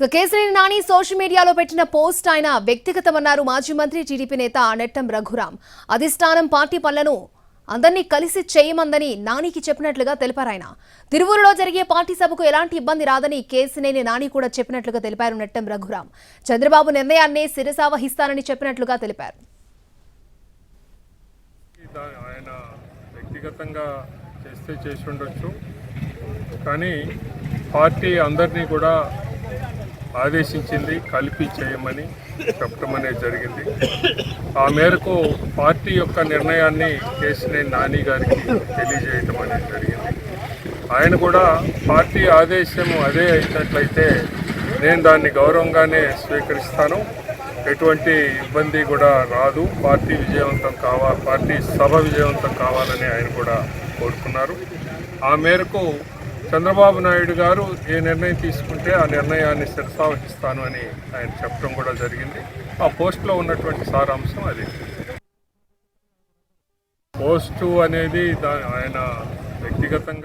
Kesari Nani social మీడియాలో పెట్టిన post ఆయన వ్యక్తిగతమన్నారు మాజీ మంత్రి టీడీపీ నేత నెట్టం రఘురాం అధిష్టానం పార్టీ పనులను అందరినీ కలిసి చేయమందని నానికి చెప్పినట్లుగా తెలిపారు ఆయన. తిరువురులో జరిగే పార్టీ సభకు ఎలాంటి ఇబ్బంది రాదని కేసినేని నాని కూడా చెప్పినట్లుగా తెలిపారు నెట్టం రఘురాం చంద్రబాబు నిర్ణయాన్నే శిరసావహిస్తానని చెప్పినట్లుగా తెలిపారు. ఆయన వ్యక్తిగతంగా చేస్తే చేసి ఉండొచ్చు. కానీ పార్టీ అందరినీ కూడా ఆదేశించింది కలిపి చేయమని చెప్పడం అనేది జరిగింది. ఆ మేరకు పార్టీ యొక్క నిర్ణయాన్ని కేసినేని నాని గారికి తెలియజేయటం అనేది జరిగింది. ఆయన కూడా పార్టీ ఆదేశం అదే అయినట్లయితే నేను దాన్ని గౌరవంగానే స్వీకరిస్తాను. ఎటువంటి ఇబ్బంది కూడా రాదు. పార్టీ విజయవంతం కావాలి పార్టీ సభ విజయవంతం కావాలని ఆయన కూడా కోరుకున్నారు. ఆ మేరకు చంద్రబాబు నాయుడు గారు ఏ నిర్ణయం తీసుకుంటే ఆ నిర్ణయాన్ని శిరసావహిస్తాను అని ఆయన చెప్పడం కూడా జరిగింది. ఆ పోస్ట్లో ఉన్నటువంటి సారాంశం అది. పోస్టు అనేది ఆయన వ్యక్తిగతంగా